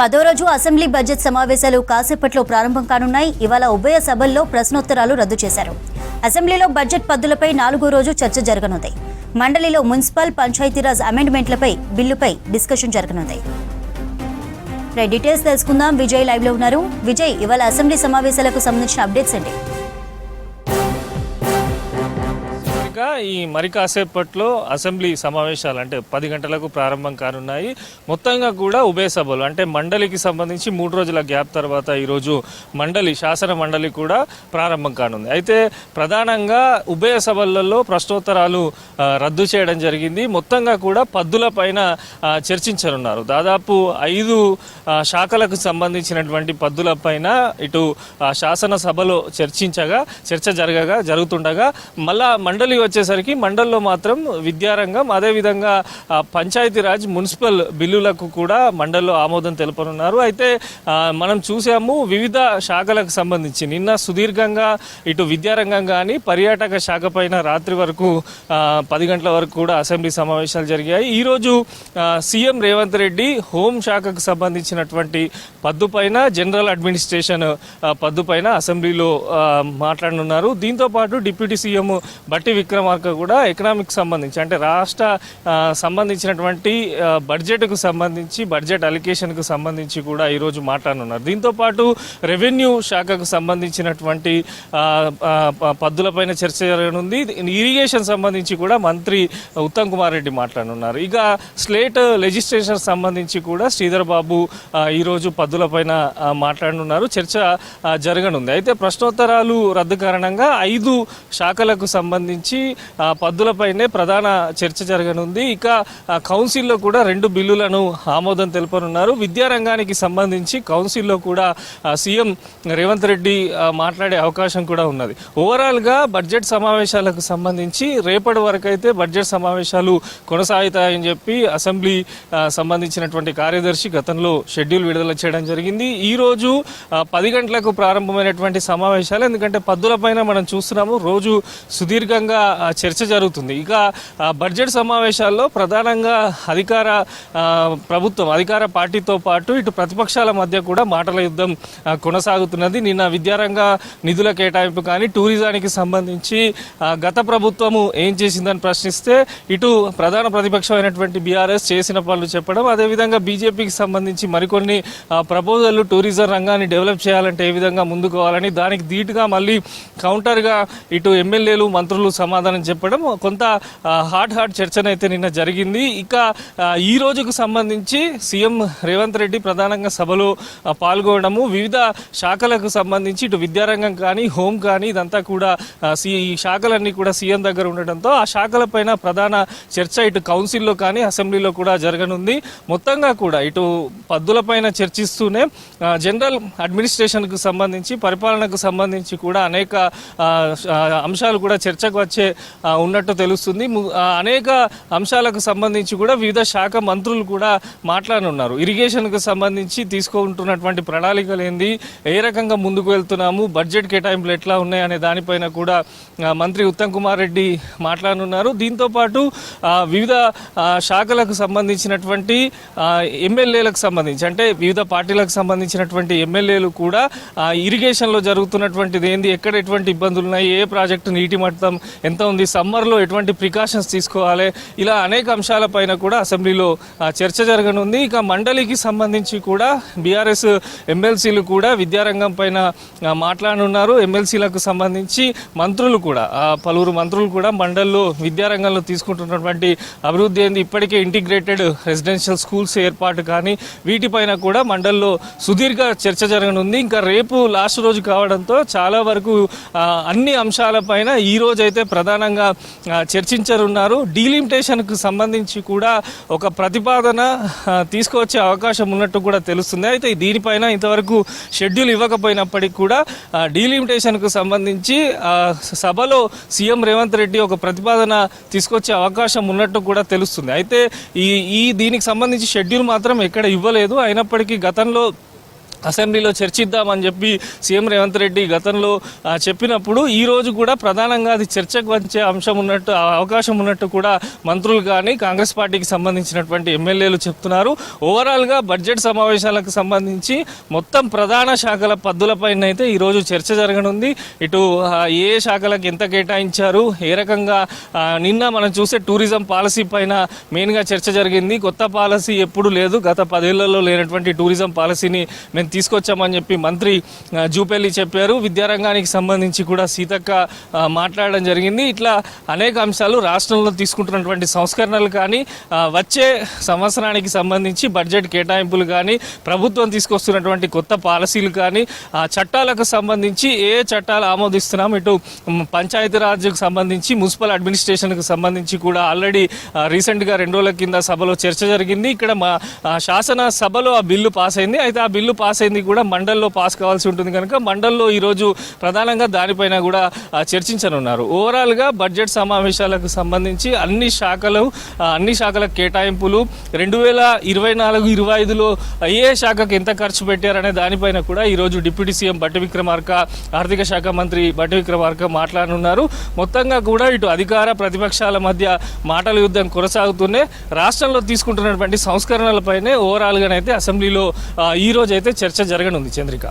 పదో రోజు assembly budget సమావేశాలు కాసేపట్లో ప్రారంభం కానున్నాయి. ఇవాళ ఉభయ సభల్లో ప్రశ్నోత్తరాలు రద్దు చేశారు. అసెంబ్లీలో బడ్జెట్ పద్దులపై నాలుగో రోజు చర్చ జరగనుంది. మండలిలో మున్సిపల్ పంచాయతీరాజ్ అమెండ్మెంట్లపై బిల్లుపై డిస్కషన్ జరగనుంది. డీటెయిల్స్ తెలుసుకుందాం. విజయ్ లైవ్లో ఉన్నారు. విజయ్ ఇవాళ అసెంబ్లీ సమావేశాలకు సంబంధించిన అప్డేట్స్ ఏంటి? ఈ మరి కాసేపట్లో అసెంబ్లీ సమావేశాలు అంటే పది గంటలకు ప్రారంభం కానున్నాయి. మొత్తంగా కూడా ఉభయ సభలు అంటే మండలికి సంబంధించి మూడు రోజుల గ్యాప్ తర్వాత ఈరోజు మండలి శాసన మండలి కూడా ప్రారంభం కానుంది. అయితే ప్రధానంగా ఉభయ సభలలో ప్రశ్నోత్తరాలు రద్దు చేయడం జరిగింది. మొత్తంగా కూడా పద్దుల పైన చర్చించనున్నారు. దాదాపు ఐదు శాఖలకు సంబంధించినటువంటి పద్దుల పైన ఇటు శాసనసభలో చర్చించగా చర్చ జరగగా జరుగుతుండగా మళ్ళా మండలి వచ్చేసరికి మండల్లో మాత్రం విద్యారంగం అదేవిధంగా పంచాయతీరాజ్ మున్సిపల్ బిల్లులకు కూడా మండల్లో ఆమోదం తెలుపనున్నారు. అయితే మనం చూసాము వివిధ శాఖలకు సంబంధించి. నిన్న సుదీర్ఘంగా ఇటు విద్యారంగం కానీ పర్యాటక శాఖ పైన రాత్రి వరకు పది గంటల వరకు కూడా అసెంబ్లీ సమావేశాలు జరిగాయి. ఈరోజు సీఎం రేవంత్ రెడ్డి హోం శాఖకు సంబంధించినటువంటి పద్దు పైన జనరల్ అడ్మినిస్ట్రేషన్ పద్దు పైన అసెంబ్లీలో మాట్లాడనున్నారు. దీంతో పాటు డిప్యూటీ సీఎం బట్టి విక్రమ్ విక్రమార్క కూడా ఎకనామిక్ సంబంధించి అంటే రాష్ట్ర సంబంధించినటువంటి బడ్జెట్కు సంబంధించి బడ్జెట్ అలికేషన్కు సంబంధించి కూడా ఈరోజు మాట్లాడనున్నారు. దీంతో పాటు రెవెన్యూ శాఖకు సంబంధించినటువంటి ప- పద్దులపైన చర్చ జరగనుంది. ఇరిగేషన్ సంబంధించి కూడా మంత్రి ఉత్తమ్ కుమార్ రెడ్డి మాట్లాడనున్నారు. ఇక స్లేట్ లెజిస్ట్రేషన్ సంబంధించి కూడా శ్రీధర్ బాబు ఈరోజు పద్దులపైన మాట్లాడనున్నారు. చర్చ జరగనుంది. అయితే ప్రశ్నోత్తరాలు రద్దు కారణంగా ఐదు శాఖలకు సంబంధించి పద్దులపైనే ప్రధాన చర్చ జరగనుంది. ఇక కౌన్సిల్లో కూడా రెండు బిల్లులను ఆమోదం తెలుపనున్నారు. విద్యారంగానికి సంబంధించి కౌన్సిల్లో కూడా సీఎం రేవంత్ రెడ్డి మాట్లాడే అవకాశం కూడా ఉన్నది. ఓవరాల్గా బడ్జెట్ సమావేశాలకు సంబంధించి రేపటి వరకైతే బడ్జెట్ సమావేశాలు కొనసాగుతాయని చెప్పి అసెంబ్లీ సంబంధించినటువంటి కార్యదర్శి గతంలో షెడ్యూల్ విడుదల చేయడం జరిగింది. ఈ రోజు పది గంటలకు ప్రారంభమైనటువంటి సమావేశాలు. ఎందుకంటే పద్దులపైన మనం చూస్తున్నాము రోజు సుదీర్ఘంగా చర్చ జరుగుతుంది. ఇక బడ్జెట్ సమావేశాల్లో ప్రధానంగా అధికార ప్రభుత్వం అధికార పార్టీతో పాటు ఇటు ప్రతిపక్షాల మధ్య కూడా మాటల యుద్ధం కొనసాగుతున్నది. నిన్న విద్యారంగ నిధుల కేటాయింపు కానీ టూరిజానికి సంబంధించి గత ప్రభుత్వము ఏం చేసిందని ప్రశ్నిస్తే ఇటు ప్రధాన ప్రతిపక్షమైనటువంటి బీఆర్ఎస్ చేసిన పనులు చెప్పడం అదేవిధంగా బీజేపీకి సంబంధించి మరికొన్ని ప్రపోజల్లు టూరిజం రంగాన్ని డెవలప్ చేయాలంటే ఏ విధంగా ముందుకోవాలని దానికి ధీటుగా మళ్ళీ కౌంటర్గా ఇటు ఎమ్మెల్యేలు మంత్రులు సమాధానం చెప్పడం కొంత హార్ట్ హాట్ హాట్ చర్చనైతే నిన్న జరిగింది. ఇక ఈ రోజుకు సంబంధించి సీఎం రేవంత్ రెడ్డి ప్రధానంగా సభలో పాల్గొనడము వివిధ శాఖలకు సంబంధించి ఇటు విద్యారంగం కానీ హోం కానీ ఇదంతా కూడా ఈ శాఖలన్నీ కూడా సీఎం దగ్గర ఉండడంతో ఆ శాఖలపైన ప్రధాన చర్చ ఇటు కౌన్సిల్లో కానీ అసెంబ్లీలో కూడా జరగనుంది. మొత్తంగా కూడా ఇటు పద్దులపైన చర్చిస్తూనే జనరల్ అడ్మినిస్ట్రేషన్కు సంబంధించి పరిపాలనకు సంబంధించి కూడా అనేక అంశాలు కూడా చర్చకు వచ్చే ఉన్నట్టు తెలుస్తుంది. అనేక అంశాలకు సంబంధించి కూడా వివిధ శాఖ మంత్రులు కూడా మాట్లాడనున్నారు. ఇరిగేషన్కు సంబంధించి తీసుకుంటున్నటువంటి ప్రణాళికలు ఏంది ఏ రకంగా ముందుకు వెళ్తున్నాము? బడ్జెట్ కేటాయింపులు ఎట్లా ఉన్నాయనే దానిపైన కూడా మంత్రి ఉత్తమ్ కుమార్ రెడ్డి మాట్లాడనున్నారు. దీంతో పాటు వివిధ శాఖలకు సంబంధించినటువంటి ఎమ్మెల్యేలకు సంబంధించి అంటే వివిధ పార్టీలకు సంబంధించినటువంటి ఎమ్మెల్యేలు కూడా ఇరిగేషన్లో జరుగుతున్నటువంటిది ఏంది? ఎక్కడ ఎటువంటి ఇబ్బందులు ఉన్నాయి ఏ ప్రాజెక్టు నీటి మట్టం ఎంత ఉంది. సమ్మర్లో ఎటువంటి ప్రికాషన్స్ తీసుకోవాలి? ఇలా అనేక అంశాలపైన కూడా అసెంబ్లీలో చర్చ జరగనుంది. ఇక మండలికి సంబంధించి కూడా బీఆర్ఎస్ ఎమ్మెల్సీలు కూడా విద్యారంగం పైన మాట్లాడున్నారు మాట్లాడనున్నారు. ఎమ్మెల్సీలకు సంబంధించి మంత్రులు కూడా పలువురు మంత్రులు కూడా మండల్లో విద్యారంగంలో తీసుకుంటున్నటువంటి అభివృద్ధి ఏంది? ఇప్పటికే ఇంటిగ్రేటెడ్ రెసిడెన్షియల్ స్కూల్స్ ఏర్పాటు కానీ వీటిపైన కూడా మండల్లో సుదీర్ఘ చర్చ జరగనుంది. ఇంకా రేపు లాస్ట్ రోజు కావడంతో చాలా వరకు అన్ని అంశాలపైన ఈ రోజైతే ప్రధాన ప్రధానంగా చర్చించనున్నారు. డీలిమిటేషన్కు సంబంధించి కూడా ఒక ప్రతిపాదన తీసుకువచ్చే అవకాశం ఉన్నట్టు కూడా తెలుస్తుంది. అయితే దీనిపైన ఇంతవరకు షెడ్యూల్ ఇవ్వకపోయినప్పటికీ కూడా డీలిమిటేషన్కు సంబంధించి సభలో సీఎం రేవంత్ రెడ్డి ఒక ప్రతిపాదన తీసుకొచ్చే అవకాశం ఉన్నట్టు కూడా తెలుస్తుంది. అయితే ఈ ఈ దీనికి సంబంధించి షెడ్యూల్ మాత్రం ఎక్కడ ఇవ్వలేదు. అయినప్పటికీ గతంలో అసెంబ్లీలో చర్చిద్దామని చెప్పి సీఎం రేవంత్ రెడ్డి గతంలో చెప్పినప్పుడు ఈరోజు కూడా ప్రధానంగా అది చర్చకు వచ్చే అంశం ఉన్నట్టు అవకాశం ఉన్నట్టు కూడా మంత్రులు కానీ కాంగ్రెస్ పార్టీకి సంబంధించినటువంటి ఎమ్మెల్యేలు చెప్తున్నారు. ఓవరాల్గా బడ్జెట్ సమావేశాలకు సంబంధించి మొత్తం ప్రధాన శాఖల పద్దులపైన అయితే ఈరోజు చర్చ జరగనుంది. ఇటు ఏ ఏ శాఖలకు ఎంత కేటాయించారు ఏ రకంగా నిన్న మనం చూసే టూరిజం పాలసీ పైన మెయిన్గా చర్చ జరిగింది. కొత్త పాలసీ ఎప్పుడు లేదు. గత పదేళ్ళలో లేనటువంటి టూరిజం పాలసీని మేము తీసుకొచ్చామని చెప్పి మంత్రి ఆ, జూపల్లి చెప్పారు. విద్యారంగానికి సంబంధించి కూడా సీతక్క మాట్లాడడం జరిగింది. ఇట్లా అనేక అంశాలు రాష్ట్రంలో తీసుకుంటున్నటువంటి సంస్కరణలు కానీ వచ్చే సంవత్సరానికి సంబంధించి బడ్జెట్ కేటాయింపులు కానీ ప్రభుత్వం తీసుకొస్తున్నటువంటి కొత్త పాలసీలు కానీ ఆ చట్టాలకు సంబంధించి ఏ చట్టాలు ఆమోదిస్తున్నాం ఇటు పంచాయతీరాజ్కు సంబంధించి మున్సిపల్ అడ్మినిస్ట్రేషన్కి సంబంధించి కూడా ఆల్రెడీ రీసెంట్గా రెండు రోజుల కింద సభలో చర్చ జరిగింది. ఇక్కడ మా శాసన సభలో ఆ బిల్లు పాస్ అయింది అయితే ఆ బిల్లు పాస్ అయింది కూడా మండల్లో పాస్ కావాల్సి ఉంటుంది కనుక మండల్లో ఈరోజు ప్రధానంగా దానిపైన కూడా చర్చించనున్నారు. ఓవరాల్గా బడ్జెట్ సమావేశాలకు సంబంధించి అన్ని శాఖలు అన్ని శాఖల కేటాయింపులు రెండు వేల ఇరవై నాలుగు ఇరవై ఐదులో ఏ శాఖకు ఎంత ఖర్చు పెట్టారనే దానిపైన కూడా ఈరోజు డిప్యూటీ సీఎం బట్టి విక్రమార్క ఆర్థిక శాఖ మంత్రి బట్టి విక్రమార్క మాట్లాడనున్నారు. మొత్తంగా కూడా ఇటు అధికార ప్రతిపక్షాల మధ్య మాటల యుద్ధం కొనసాగుతూనే రాష్ట్రంలో తీసుకుంటున్నటువంటి సంస్కరణలపైనే ఓవరాల్గానైతే అసెంబ్లీలో ఆ, ఈ రోజు చర్చ జరగనుంది చంద్రిక.